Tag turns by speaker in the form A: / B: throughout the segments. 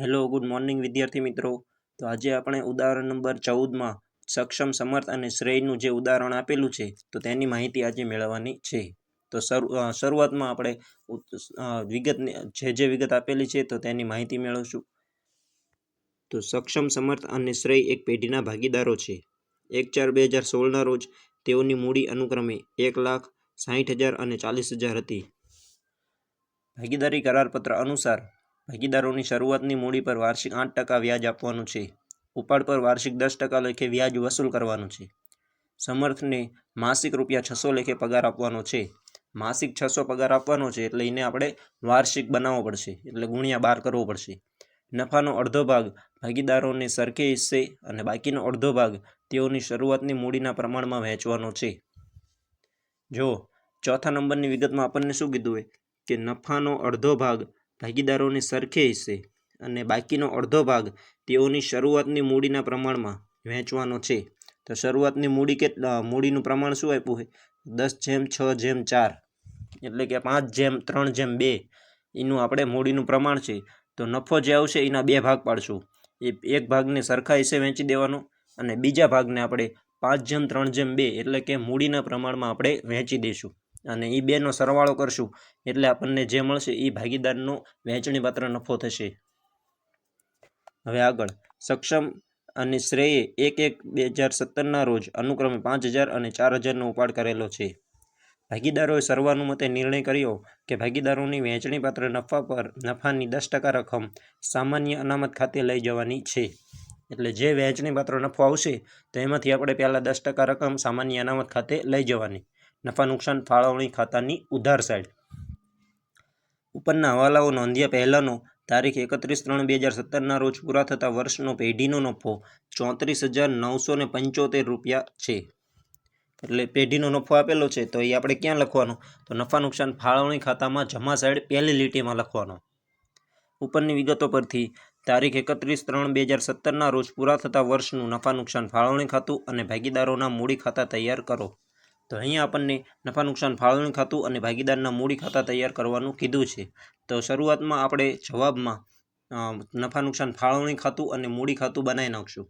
A: Hello, good morning વિદ્યાર્થી મિત્રો. તો આજે આપણે ઉદાહરણ નંબર ચૌદમાં સક્ષમ સમર્થ અને શ્રેયનું જે ઉદાહરણ આપેલું છે, તો તેની માહિતી આજે મેળવવાની છે. તો શરૂ શરૂઆતમાં આપણે વિગતની, જે જે વિગત આપેલી છે, તો તેની માહિતી મેળવશું. તો સક્ષમ સમર્થ અને શ્રેય એક પેઢીના ભાગીદારો છે. એક ચાર બે હજાર સોળના રોજ તેઓની મૂડી અનુક્રમે એક લાખ સાહીઠ હજાર અને ચાલીસ હજાર હતી. ભાગીદારી કરારપત્ર અનુસાર ભાગીદારોની શરૂઆતની મૂડી પર વાર્ષિક આઠ ટકા વ્યાજ આપવાનું છે. ઉપાડ પર વાર્ષિક દસ ટકા લેખે વ્યાજ વસૂલ કરવાનું છે. સમર્થને માસિક રૂપિયા છસો લેખે પગાર આપવાનો છે. માસિક છસો પગાર આપવાનો છે એટલે એને આપણે વાર્ષિક બનાવવો પડશે, એટલે ગુણ્યા બાર કરવો પડશે. નફાનો અડધો ભાગ ભાગીદારોને સરખે હિસ્સે અને બાકીનો અડધો ભાગ તેઓની શરૂઆતની મૂડીના પ્રમાણમાં વહેંચવાનો છે. જો ચોથા નંબરની વિગતમાં આપણને શું કીધું હોય કે નફાનો અડધો ભાગ ભાગીદારોને સરખે હિસ્સે અને બાકીનો અડધો ભાગ તેઓની શરૂઆતની મૂડીના પ્રમાણમાં વહેંચવાનો છે. તો શરૂઆતની મૂડી કે મૂડીનું પ્રમાણ શું આપ્યું હોય? દસ જેમ છ જેમ ચાર. એટલે કે પાંચ જેમ ત્રણ જેમ બે. એનું આપણે મૂડીનું પ્રમાણ છે. તો નફો જે આવશે એના બે ભાગ પાડશું. એ એક ભાગને સરખા હિસ્સે વહેંચી દેવાનો અને બીજા ભાગને આપણે પાંચ જેમ ત્રણ જેમ બે. એટલે કે મૂડીના પ્રમાણમાં આપણે વહેંચી દઈશું અને એ બેનો સરવાળો કરશું. એટલે આપણને જે મળશે એ ભાગીદારનો વહેંચણીપાત્ર નફો થશે. હવે આગળ. સક્ષમ અને શ્રેયે એક એક બે હજાર સત્તરના રોજ અનુક્રમે પાંચ હજાર અને ચાર હજારનો ઉપાડ કરેલો છે. ભાગીદારોએ સર્વાનુમતે નિર્ણય કર્યો કે ભાગીદારોની વહેંચણીપાત્ર નફા પર નફાની દસ ટકા રકમ સામાન્ય અનામત ખાતે લઈ જવાની છે. એટલે જે વહેંચણીપાત્ર નફો આવશે તો એમાંથી આપણે પહેલાં દસ ટકા રકમ સામાન્ય અનામત ખાતે લઈ જવાની. નફા નુકસાન ફાળવણી ખાતાની ઉધાર સાઈડ ઉપરના હવાલાઓ નોંધ્યા પહેલાંનો તારીખ એકત્રીસ ત્રણ બે હજાર સત્તરના રોજ પૂરા થતા વર્ષનો પેઢીનો નફો ચોત્રીસ હજાર નવસો ને પંચોતેર રૂપિયા છે. એટલે પેઢીનો નફો આપેલો છે, તો એ આપણે ક્યાં લખવાનો? તો નફા નુકસાન ફાળવણી ખાતામાં જમા સાઈડ પહેલી લીટીમાં લખવાનો. ઉપરની વિગતો પરથી તારીખ એકત્રીસ ત્રણ બે હજાર સત્તરના રોજ પૂરા થતા વર્ષનું નફા નુકસાન ફાળવણી ખાતું અને ભાગીદારોના મૂડી ખાતા તૈયાર કરો. તો અહીંયા આપણને નફા નુકસાન ફાળવણી ખાતું અને ભાગીદારના મૂડી ખાતા તૈયાર કરવાનું કીધું છે. તો શરૂઆતમાં આપણે જવાબમાં નફા નુકસાન ફાળવણી ખાતું અને મૂડી ખાતું બનાવી નાખશું.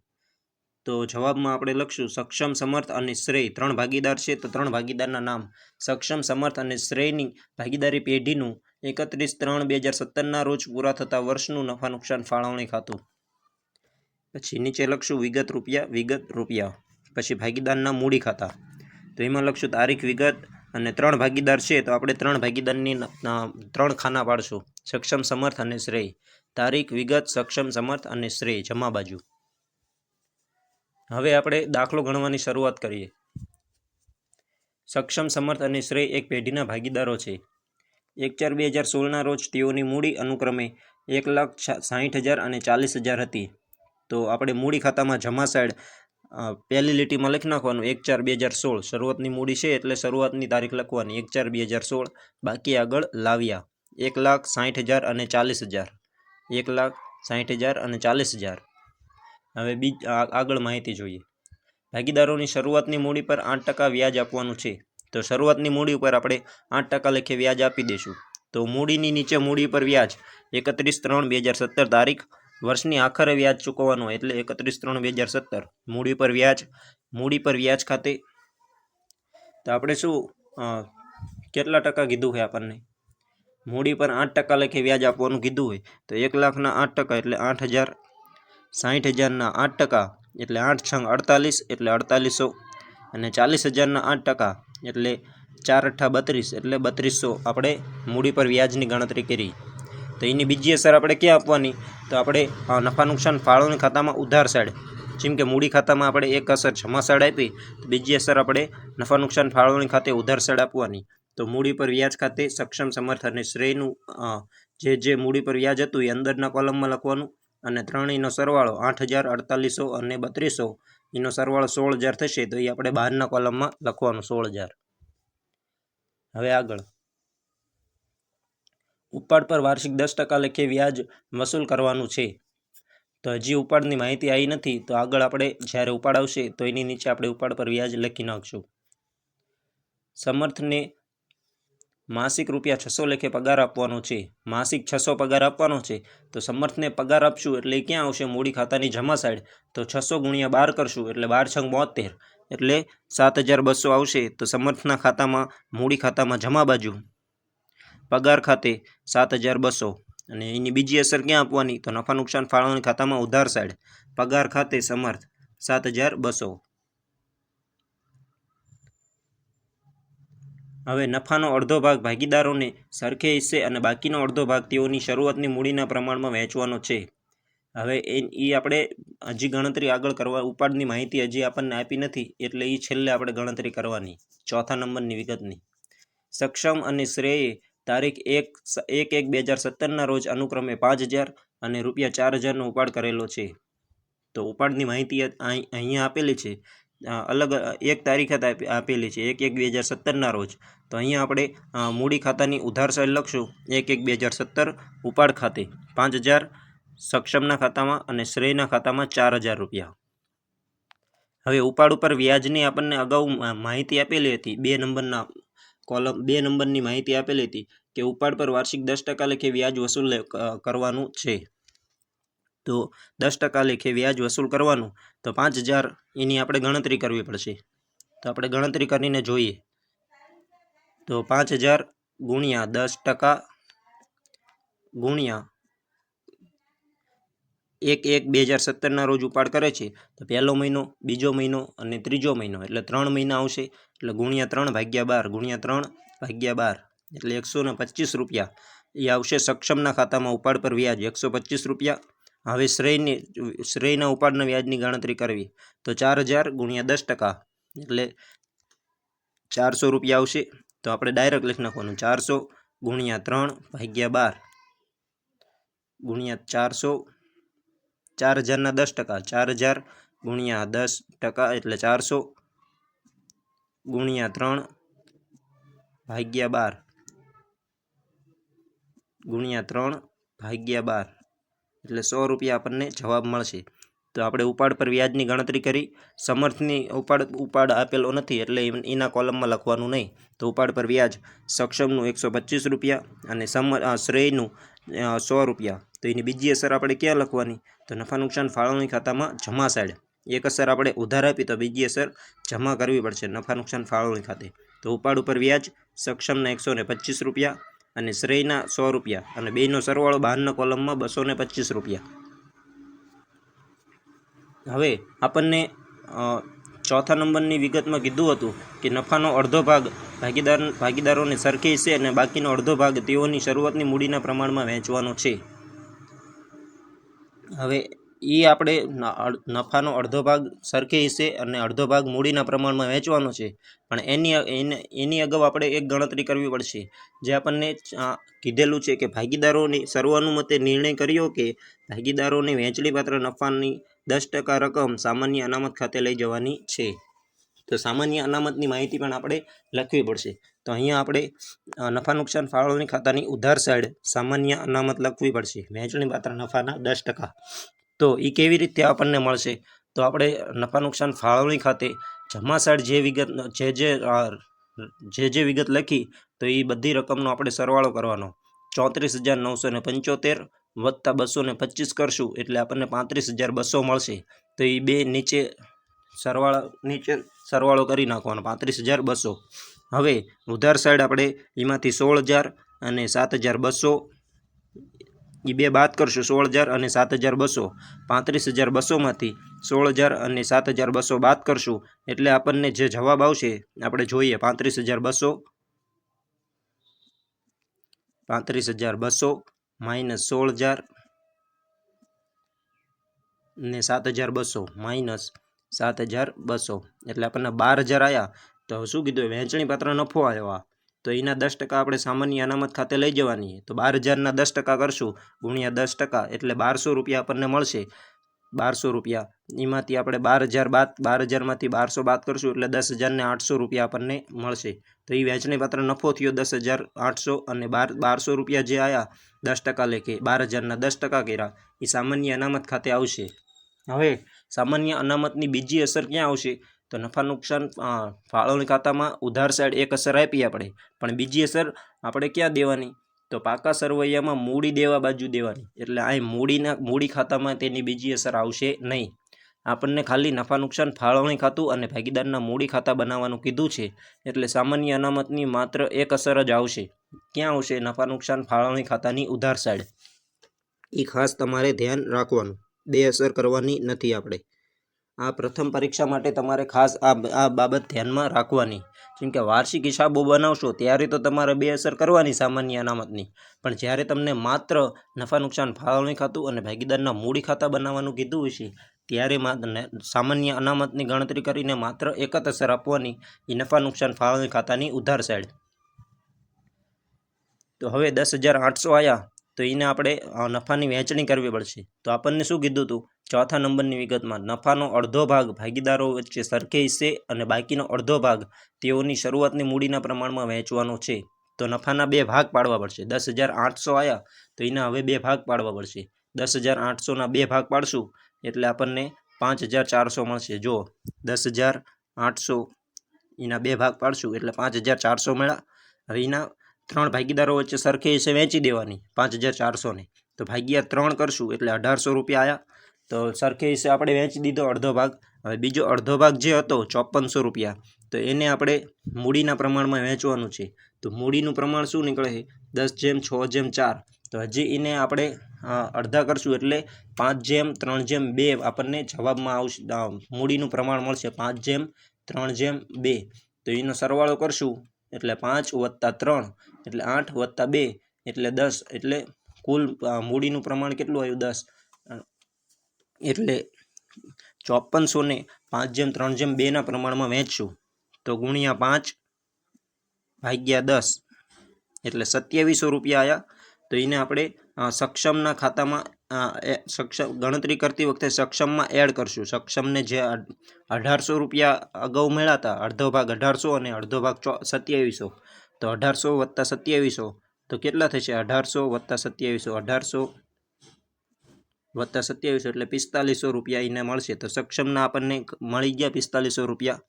A: તો જવાબમાં આપણે લખશું, સક્ષમ સમર્થ અને શ્રેય. ત્રણ ભાગીદાર છે, તો ત્રણ ભાગીદારના નામ. સક્ષમ સમર્થ અને શ્રેયની ભાગીદારી પેઢીનું એકત્રીસ ત્રણ બે હજાર સત્તરના રોજ પૂરા થતા વર્ષનું નફા નુકસાન ફાળવણી ખાતું. પછી નીચે લખશું, વિગત રૂપિયા વિગત રૂપિયા. પછી ભાગીદારના મૂડી ખાતા. તો એમાં લખશું તારીખ, વિગત અને ત્રણ ભાગીદાર છે, તો આપણે ત્રણ ભાગીદારની ત્રણ ખાના પાડશું. સક્ષમ, સમર્થ અને શ્રેય. તારીખ, વિગત, સક્ષમ, સમર્થ અને શ્રેય. જમા બાજુ. હવે આપણે દાખલો ગણવાની શરૂઆત કરીએ. સક્ષમ, સમર્થ અને શ્રેય એક પેઢીના ભાગીદારો છે. એક ચાર બે હજાર સોળના રોજ તેઓની મૂડી અનુક્રમે એક લાખ સાઠ હજાર અને ચાલીસ હજાર હતી. તો આપણે મૂડી ખાતામાં જમા સાઈડ પહેલી લીટીમાં લખી નાખવાનું, એક ચાર બે હજાર સોળ. શરૂઆતની મૂડી છે એટલે શરૂઆતની તારીખ લખવાની. એક ચાર બે હજાર સોળ, બાકી આગળ લાવ્યા. એક લાખ સાઠ હજાર અને ચાલીસ હજાર. એક લાખ સાઠ હજાર અને ચાલીસ હજાર. હવે બીજ આગળ માહિતી જોઈએ. ભાગીદારોની શરૂઆતની મૂડી પર આઠ ટકા વ્યાજ આપવાનું છે. તો શરૂઆતની મૂડી ઉપર આપણે આઠ ટકા લેખે વ્યાજ આપી દઈશું તો મૂડીની નીચે મૂડી પર વ્યાજ એકત્રીસ ત્રણ બે હજાર સત્તર તારીખ વર્ષની આખરે વ્યાજ ચૂકવવાનો હોય એટલે એકત્રીસ ત્રણ બે હજાર સત્તર. મૂડી પર વ્યાજ, મૂડી પર વ્યાજ ખાતે. તો આપણે શું કેટલા ટકા કીધું હોય આપણને? મૂડી પર આઠ ટકા લેખે વ્યાજ આપવાનું કીધું હોય તો એક લાખના આઠ ટકા એટલે આઠ હજાર સાહીઠ હજારના આઠ ટકા એટલે આઠ છંગ અડતાલીસ એટલે અડતાલીસો અને ચાલીસ હજારના આઠ ટકા એટલે ચાર અઠ્ઠા બત્રીસ એટલે બત્રીસો. આપણે મૂડી પર વ્યાજની ગણતરી કરી. તો એની બીજી અસર આપણે ક્યાં આપવાની? તો આપણે નફા નુકસાન ફાળવણી ખાતામાં ઉધાર સાઈડ જેમ કે મૂડી ખાતામાં આપણે એક અસર જમા સાઈડ આપી, તો બીજી અસર આપણે નફા નુકસાન ફાળવણી ખાતે ઉધાર સાઈડ આપવાની. તો મૂડી પર વ્યાજ ખાતે સક્ષમ સમર્થ અને શ્રેયનું જે જે મૂડી પર વ્યાજ હતું એ અંદરના કોલમમાં લખવાનું અને ત્રણેયનો સરવાળો આઠ હજાર અડતાલીસો અને બત્રીસો, એનો સરવાળો સોળ હજાર થશે તો એ આપણે બહારના કોલમમાં લખવાનું સોળ હજાર. હવે આગળ. ઉપાડ પર વાર્ષિક દસ ટકા લેખે વ્યાજ વસૂલ કરવાનું છે. તો હજી ઉપાડની માહિતી આવી નથી, તો આગળ આપણે જ્યારે ઉપાડ આવશે, તો એની નીચે આપણે ઉપાડ પર વ્યાજ લખી નાખશું. સમર્થને માસિક રૂપિયા છસો લેખે પગાર આપવાનો છે. માસિક છસો પગાર આપવાનો છે. તો સમર્થને પગાર આપશું એટલે ક્યાં આવશે? મૂડી ખાતાની જમા સાઈડ. તો છસો ગુણ્યા બાર કરશું એટલે બાર છંગ બોતેર. એટલે સાત હજાર બસો આવશે. તો સમર્થના ખાતામાં, મૂડી ખાતામાં જમા બાજુ પગાર ખાતે સાત હજાર બસો. અને એની બીજી અસર ક્યાં આપવાની? તો નફા નુકસાન ફાળવણી ખાતામાં ઉધાર સાઈડ. પગાર ખાતે સમર્થ સાત હજાર બસો. હવે નફાનો અડધો ભાગ ભાગીદારોને સરખે હિસ્સે અને બાકીનો અડધો ભાગ તેઓની શરૂઆતની મૂડીના પ્રમાણમાં વહેંચવાનો છે. હવે એ એ આપણે હજી ગણતરી આગળ કરવા, ઉપાડની માહિતી હજી આપણને આપી નથી, એટલે એ છેલ્લે આપણે ગણતરી કરવાની ચોથા નંબરની વિગતની. સક્ષમ અને શ્રેયે તારીખ એક એક એક બે હજાર સત્તરના રોજ અનુક્રમે પાંચ હજાર અને રૂપિયા ચાર હજારનો ઉપાડ કરેલો છે. તો ઉપાડની માહિતી અહીં- અહીંયા આપેલી છે. અલગ એક તારીખ આપેલી છે. એક એક બે હજાર સત્તરના રોજ. તો અહીંયા આપણે મૂડી ખાતાની ઉધાર સાઈડ લખશું. એક એક બે હજાર સત્તર ઉપાડ ખાતે પાંચ હજાર, સક્ષમના ખાતામાં અને શ્રેયના ખાતામાં ચાર હજાર રૂપિયા. હવે ઉપાડ ઉપર વ્યાજની આપણને અગાઉ માહિતી આપેલી હતી. બે નંબરના કોલમ બે નંબરની માહિતી આપેલી હતી કે ઉપાડ પર વાર્ષિક દસ ટકા લેખે વ્યાજ વસૂલ કરવાનું છે. તો દસ ટકા લેખે વ્યાજ વસૂલ કરવાનું, તો પાંચ હજાર એની આપણે ગણતરી કરવી પડશે. તો આપણે ગણતરી કરીને જોઈએ. તો પાંચ હજાર ગુણ્યા દસ ટકા ગુણ્યા એક એક બે હજાર સત્તરના રોજ ઉપાડ કરે છે, તો પહેલો મહિનો, બીજો મહિનો અને ત્રીજો મહિનો, એટલે ત્રણ મહિના આવશે, એટલે ગુણ્યા ત્રણ ભાગ્યા બાર, ગુણ્યા ત્રણ ભાગ્યા બાર, એટલે એકસો ને પચીસ રૂપિયા. એ આવશે સક્ષમના ખાતામાં ઉપાડ પર વ્યાજ, એકસો પચીસ રૂપિયા. હવે શ્રેયની, શ્રેયના ઉપાડના વ્યાજની ગણતરી કરવી, તો ચાર હજાર ગુણ્યા દસ ટકા, એટલે ચારસો રૂપિયા આવશે, તો આપણે ડાયરેક્ટ લખી નાખવાનું, ચારસો ગુણ્યા ત્રણ ભાગ્યા બાર, ગુણ્યા ચારસો ચાર હજારના દસ ટકા, ચાર હજાર ગુણ્યા દસ ટકા એટલે ચારસો ગુણ્યા ત્રણ ભાગ્યા બાર. ગુણ્યા ત્રણ ભાગ્યા બાર એટલે સો રૂપિયા આપણને જવાબ મળશે. તો આપણે ઉપાડ પર વ્યાજની ગણતરી કરી. સમર્થની ઉપાડ ઉપાડ આપેલો નથી એટલે એના કોલમમાં લખવાનું નહીં. તો ઉપાડ પર વ્યાજ સક્ષમનું એકસો રૂપિયા અને સમ શ્રેયનું સો રૂપિયા. તો એની બીજી અસર આપણે ક્યાં લખવાની? તો નફા નુકસાન ફાળવણી ખાતામાં જમા સાઈડ. એક અસર આપણે ઉધાર આપી તો બીજી અસર જમા કરવી પડશે નફા નુકસાન ફાળવણી ખાતે. તો ઉપાડ ઉપર વ્યાજ સક્ષમના એકસો ને પચીસ રૂપિયા અને શ્રેયના સો રૂપિયા અને બેનો સરવાળો બહારના કોલમમાં બસો પચીસ રૂપિયા. હવે આપણને ચોથા નંબરની વિગતમાં કીધું હતું કે નફાનો અડધો ભાગ ભાગીદાર, ભાગીદારોને સરખે છે અને બાકીનો અડધો ભાગ તેઓની શરૂઆતની મૂડીના પ્રમાણમાં વહેંચવાનો છે. હવે એ આપણે નફાનો અડધો ભાગ સરખે હિસ્સે અને અડધો ભાગ મૂડીના પ્રમાણમાં વહેંચવાનો છે. પણ એની એને- અગાઉ આપણે એક ગણતરી કરવી પડશે. જે આપણને કીધેલું છે કે ભાગીદારોની સર્વાનુમતે નિર્ણય કર્યો કે ભાગીદારોને વહેંચણીપાત્ર નફાની દસ ટકા રકમ સામાન્ય અનામત ખાતે લઈ જવાની છે. તો સામાન્ય અનામતની માહિતી પણ આપણે લખવી પડશે. તો અહીંયા આપણે નફા નુકસાન ફાળવણી ખાતાની ઉધાર સાઈડ સામાન્ય અનામત લખવી પડશે. વહેંચણી પાત્ર નફાના દસ ટકા. તો એ કેવી રીતે આપણને મળશે? તો આપણે નફા નુકસાન ફાળવણી ખાતે જમા સાઈડ જે વિગત, જે જે જે જે વિગત લખી, તો એ બધી રકમનો આપણે સરવાળો કરવાનો. ચોત્રીસ હજાર નવસો ને પંચોતેર વત્તા બસો ને પચીસ કરશું એટલે આપણને પાંત્રીસ હજાર બસો મળશે. તો એ બે નીચે સરવાળા નીચે સરવાળો કરી નાખવાનો, પાંત્રીસ હજાર બસો. હવે ઉધાર સાઈડ આપણે એમાંથી સોળ હજાર અને સાત હજાર બસો. એ બે બાદ કરશું સોળ હજાર અને સાત હજાર બસો. પાંત્રીસ હજાર બસોમાંથી સોળ હજાર અને સાત હજાર બસો બાદ કરશું. એટલે આપણને જે જવાબ આવશે, આપણે જોઈએ પાંત્રીસ હજાર બસો. પાંત્રીસ હજાર બસો માઇનસ સોળ હજાર ને સાત હજાર બસો માઇનસ સાત હજાર બસો. એટલે આપણને બાર હજાર આવ્યા તો શું કીધું? વહેંચણી પાત્ર નફો આવ્યો તો એના દસ ટકા આપણે સામાન્ય અનામત ખાતે લઈ જવાની. તો બાર હજારના દસ ટકા કરશું. ગુણ્યા દસ ટકા એટલે બારસો રૂપિયા આપણને મળશે. બારસો રૂપિયા. એમાંથી આપણે બાર હજાર બાદ બાર હજારમાંથી બારસો બાદ કરશું એટલે દસ હજારને આઠસો રૂપિયા આપણને મળશે. તો એ વહેંચણી પાત્ર નફો થયો દસ હજાર આઠસો અને બાર, બારસો રૂપિયા જે આવ્યા દસ ટકા લેખે બાર હજારના દસ ટકા કર્યા. એ સામાન્ય અનામત ખાતે આવશે. હવે સામાન્ય અનામતની બીજી અસર ક્યાં આવશે? તો નફા નુકસાન ફાળવણી ખાતામાં ઉધાર સાઈડ એક અસર આપી આપણે. પણ બીજી અસર આપણે ક્યાં દેવાની? તો પાકા સરવૈયામાં મૂડી દેવા બાજુ દેવાની. એટલે અહીં મૂડીના, મૂડી ખાતામાં તેની બીજી અસર આવશે નહીં. આપણને ખાલી નફા નુકસાન, ફાળવણી ખાતું અને ભાગીદારના મૂડી ખાતા બનાવવાનું કીધું છે. એટલે સામાન્ય અનામતની માત્ર એક અસર જ આવશે. ક્યાં આવશે નફા નુકસાન, ફાળવણી ખાતાની ઉધાર સાઈડ એ ખાસ તમારે ધ્યાન રાખવાનું. બે અસર કરવાની નથી આપણે. આ પ્રથમ પરીક્ષા માટે તમારે ખાસ આ આ બાબત ધ્યાનમાં રાખવાની. જેમ કે વાર્ષિક હિસાબો બનાવશો ત્યારે તો તમારે બે અસર કરવાની સામાન્ય અનામતની. પણ જ્યારે તમને માત્ર નફા, નુકસાન, ફાળવણી ખાતું અને ભાગીદારના મૂડી ખાતા બનાવવાનું કીધું હશે, ત્યારે સામાન્ય અનામતની ગણતરી કરીને માત્ર એક જ અસર આપવાની એ નફા, નુકસાન, ફાળવણી ખાતાની ઉધાર સાઈડ. તો હવે દસ હજાર આઠસો આવ્યા તો એને આપણે નફાની વહેંચણી કરવી પડશે. તો આપણને શું કીધું હતું ચોથા નંબરની વિગતમાં, નફાનો અડધો ભાગ ભાગીદારો વચ્ચે સરખે હિસ્સે અને બાકીનો અડધો ભાગ તેઓની શરૂઆતની મૂડીના પ્રમાણમાં વહેંચવાનો છે. તો નફાના બે ભાગ પાડવા પડશે. દસ હજાર આઠસો આવ્યા તો એના હવે બે ભાગ પાડવા પડશે. દસ હજાર આઠસોના બે ભાગ પાડશું, એટલે આપણને પાંચ હજાર ચારસો મળશે. જો દસ હજાર આઠસો એના બે ભાગ પાડશું, એટલે પાંચ હજાર ચારસો મળ્યા. હવે એના ત્રણ ભાગીદારો વચ્ચે સરખે હિસ્સે વેચી દેવાની, પાંચ હજાર ચારસોને તો ભાગ્યા ત્રણ કરશું, એટલે અઢારસો રૂપિયા આવ્યા તો સરખે હિસ્સે આપણે વેચી દીધો અડધો ભાગ. હવે બીજો અડધો ભાગ જે હતો ચોપનસો રૂપિયા. તો એને આપણે મૂડીના પ્રમાણમાં વહેંચવાનું છે. તો મૂડીનું પ્રમાણ શું નીકળે દસ જેમ, છ જેમ, ચાર. તો હજી એને આપણે અડધા કરશું, એટલે પાંચ જેમ, ત્રણ જેમ, બે આપણને જવાબમાં આવશે. મૂડીનું પ્રમાણ મળશે પાંચ જેમ, ત્રણ જેમ, બે. તો એનો સરવાળો કરશું. એટલે પાંચ વત્તા ત્રણ, એટલે આઠ વત્તા બે, એટલે દસ, એટલે કુલ મૂડીનું પ્રમાણ કેટલું આવ્યું? દસ. એટલે ચોપનસોને પાંચ જેમ ત્રણ જેમ બેના પ્રમાણમાં વહેંચશું. તો ગુણ્યા પાંચ ભાગ્યા દસ. એટલે સત્યાવીસો રૂપિયા આવ્યા તો એને આપણે સક્ષમના ખાતામાં સક્ષમ, ગણતરી કરતી વખતે સક્ષમમાં એડ કરશું. સક્ષમને જે અઢારસો રૂપિયા અગાઉ મળ્યા અડધો ભાગ અઢારસો અને અડધો ભાગ ચો, સત્યાવીસો. તો અઢારસો વત્તા સત્યાવીસો, તો કેટલા થશે? અઢારસો વત્તા સત્યાવીસો, અઢારસો વત્તા સત્યાવીસો એટલે પિસ્તાલીસો રૂપિયા એને મળશે. તો સક્ષમના આપણને મળી ગયા પિસ્તાલીસો રૂપિયા.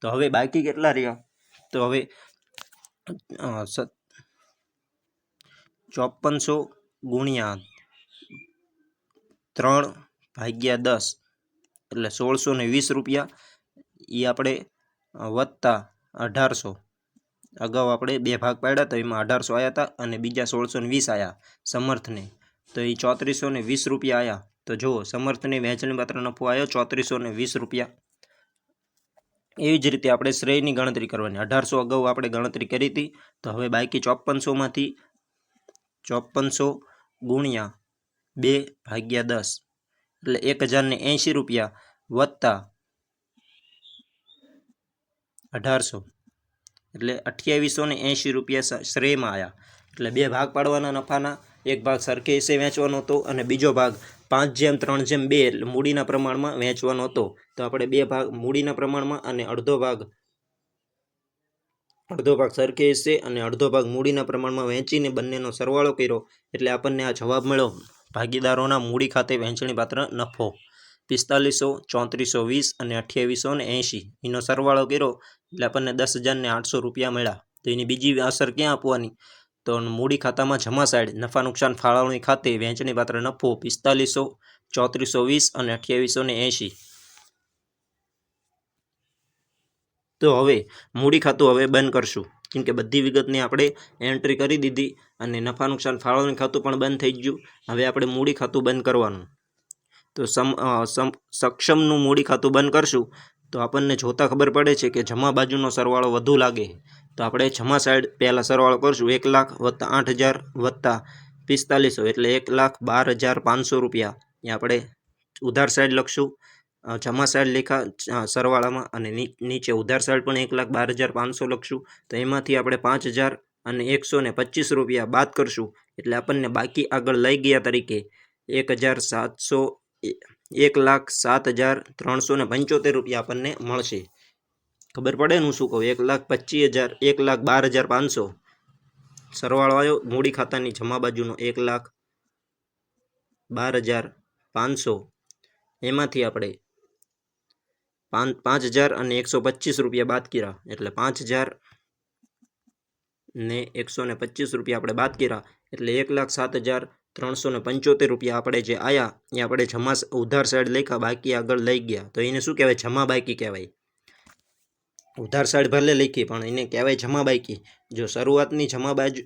A: તો હવે બાકી કેટલા રહ્યા? તો હવે ચોપનસો ગુણ્યા ત્રણ ભાગ્યા દસ, એટલે સોળસો ને વીસ રૂપિયા. એ આપણે વત્તા અઢારસો. અગાઉ આપણે બે ભાગ પાડ્યા તો એમાં અઢારસો આવ્યા હતા અને બીજા સોળસો ને વીસ આવ્યા સમર્થને. તો એ ચોત્રીસો ને વીસ રૂપિયા આવ્યા તો જુઓ, સમર્થને વહેંચણી પાત્ર નફો આવ્યો ચોત્રીસો ને વીસ રૂપિયા. એવી જ રીતે આપણે શ્રેયની ગણતરી કરવાની. અઢારસો અગાઉ આપણે ગણતરી કરી હતી. તો હવે બાકી ચોપનસોમાંથી ચોપનસો ગુણ્યા બે ભાગ્યા દસ. એટલે એક હજારને એંશી રૂપિયા વત્તા અઢારસો. એટલે અઠ્યાવીસો ને એંશી રૂપિયા શ્રેયમાં આવ્યા એટલે બે ભાગ પાડવાના નફાના, એક ભાગ સરખે હિસ્સે વેચવાનો હતો અને બીજો ભાગ પાંચ જેમ, ત્રણ જેમ બે, એટલે મૂડીના પ્રમાણમાં વેચવાનો હતો. તો આપણે બે ભાગ મૂડીના પ્રમાણમાં અને અડધો ભાગ અડધો ભાગ સરખે હિસ્સે અને અડધો ભાગ મૂડીના પ્રમાણમાં વહેંચીને બંનેનો સરવાળો કર્યો એટલે આપણને આ જવાબ મળ્યો, ભાગીદારોના મૂડી ખાતે વહેંચણી પાત્ર નફો, પિસ્તાલીસો, ચોત્રીસો વીસ અને અઠ્યાવીસો ને એંશી. એનો સરવાળો કર્યો એટલે આપણને દસ હજારને આઠસો રૂપિયા મળ્યા. તો એની બીજી અસર ક્યાં આપવાની? તો મૂડી ખાતામાં જમા સાઈડ નફા નુકસાન ફાળવણી ખાતે વહેંચણી પાત્ર નફો, પિસ્તાલીસો, ચોત્રીસો વીસ અને અઠ્યાવીસો ને એંશી. તો હવે મૂડી ખાતું હવે બંધ કરશું. કેમ કે બધી વિગતની આપણે એન્ટ્રી કરી દીધી અને નફા નુકસાન ફાળવણી ખાતું પણ બંધ થઈ ગયું. હવે આપણે મૂડી ખાતું બંધ કરવાનું. તો સમ સક્ષમનું મૂડી ખાતું બંધ કરશું. તો આપણને જોતાં ખબર પડે છે કે જમા બાજુનો સરવાળો વધુ લાગે. તો આપણે જમા સાઈડ પહેલાં સરવાળો કરશું. એક લાખ વત્તા આઠ હજાર વત્તા પિસ્તાલીસો એટલે એક લાખ બાર હજાર પાંચસો રૂપિયા. એ આપણે ઉધાર સાઈડ લખશું. જમા સાઈડ લેખા સરવાળામાં અને નીચે ઉધાર સાઈડ પણ એક લાખ બાર હજાર પાંચસો લખશું. તો એમાંથી આપણે પાંચ હજાર અને એકસો ને પચીસ રૂપિયા બાદ કરશું. એટલે આપણને બાકી આગળ લઈ ગયા તરીકે એક હજાર સાતસો, એક લાખ સાત હજાર ત્રણસો ને પંચોતેર રૂપિયા આપણને મળશે. ખબર પડે હું શું કહું? એક લાખ પચીસ હજાર, એક લાખ બાર હજાર પાંચસો. સરવાળો આવ્યો, મૂડી ખાતાની જમા બાજુનો એક લાખ બાર હજાર પાંચસો. એમાંથી આપણે પાંચ પાંચ હજાર અને એકસો પચીસ રૂપિયા બાદ કર્યા. એટલે પાંચ હજાર ને એકસો ને પચીસ રૂપિયા આપણે બાદ કર્યા. એટલે એક લાખ સાત હજાર ત્રણસો ને પંચોતેર રૂપિયા આપણે જે આયા, એ આપણે જમા ઉધાર સાઈડ લખ્યા, બાકી આગળ લઈ ગયા. તો એને શું કહેવાય? જમા બાકી કહેવાય. ઉધાર સાઈડ ભલે લખી, પણ એને કહેવાય જમા બાકી. જો શરૂઆતની જમા બાજુ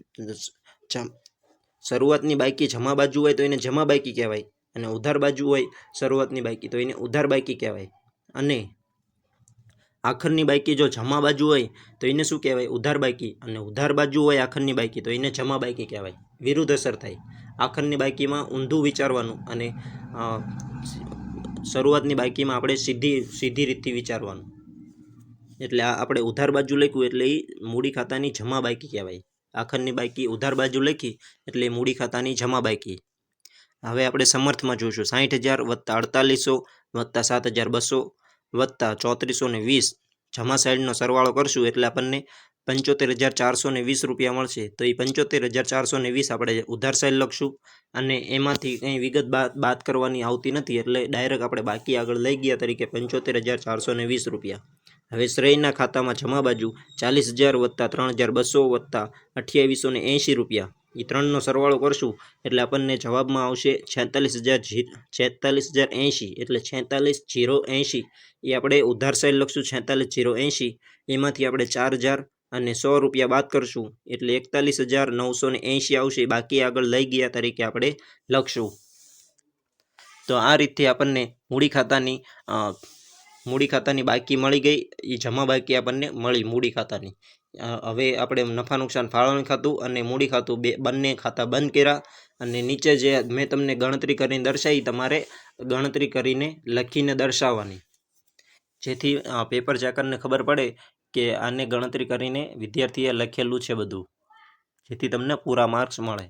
A: શરૂઆતની બાકી જમા બાજુ હોય તો એને જમા બાકી કહેવાય. અને ઉધાર બાજુ હોય શરૂઆતની બાકી, તો એને ઉધાર બાકી કહેવાય. અને આખરની બાયકી જો જમા બાજુ હોય, તો એને શું કહેવાય? ઉધાર બાકી અને ઉધાર બાજુ હોય આખરની બાયકી તો એને જમા બાયકી કહેવાય. વિરુદ્ધ અસર થાય. આખરની બાયકીમાં ઊંધું વિચારવાનું અને શરૂઆતની બાયકીમાં આપણે સીધી સીધી રીતથી વિચારવાનું. એટલે આપણે ઉધાર બાજુ લખ્યું એટલે એ મૂડી ખાતાની જમા બાયકી કહેવાય. આખરની બાયકી ઉધાર બાજુ લખી એટલે મૂડી ખાતાની જમા બાયકી હવે આપણે સમર્થમાં જોઈશું સાઠ હજાર વત્તા અડતાલીસો વત્તા સાત હજાર બસો વત્તા ચોત્રીસો ને વીસ. જમા સાઈડનો સરવાળો કરશું એટલે આપણને પંચોતેર હજાર ચારસો ને વીસ રૂપિયા મળશે. તો એ પંચોતેર હજાર ચારસો ને વીસ આપણે ઉધાર સાઈડ લખશું અને એમાંથી કંઈ વિગત બાદ કરવાની આવતી નથી એટલે ડાયરેક્ટ આપણે બાકી આગળ લઈ ગયા તરીકે પંચોતેર હજાર ચારસો ને વીસ રૂપિયા. હવે શ્રેયના ખાતામાં જમા બાજુ ચાલીસ હજાર વત્તા ત્રણ હજાર બસો વત્તા અઠ્યાવીસો ને એંશી રૂપિયા. એ ત્રણનો સરવાળો કરશું એટલે આપણને જવાબમાં આવશે છેતાલીસ હજાર છેતાલીસ હજાર એંશી, એટલે છેતાલીસ જીરો એંશી. એ આપણે ઉધાર સાઈડ લખશું છેતાલીસ જીરો એંશી. એમાંથી આપણે ચાર હજાર અને સો રૂપિયા બાદ કરશું એટલે એકતાલીસ હજાર નવસો ને એંશી આવશે. બાકી આગળ લઈ ગયા તરીકે આપણે લખશું. તો આ રીતથી આપણને મૂડી ખાતાની મૂડી ખાતાની બાકી મળી ગઈ. એ જમા બાકી આપણને મળી મૂડી ખાતાની. હવે આપણે નફા નુકસાન ફાળવણી ખાતું અને મૂડી ખાતું બે, બંને ખાતા બંધ કર્યા અને નીચે જે મેં તમને ગણતરી કરીને દર્શાવી, તમારે ગણતરી કરીને લખીને દર્શાવવાની. જેથી પેપર ચેકરને ખબર પડે કે આને ગણતરી કરીને વિદ્યાર્થીએ લખેલું છે બધું. જેથી તમને પૂરા માર્ક્સ મળે.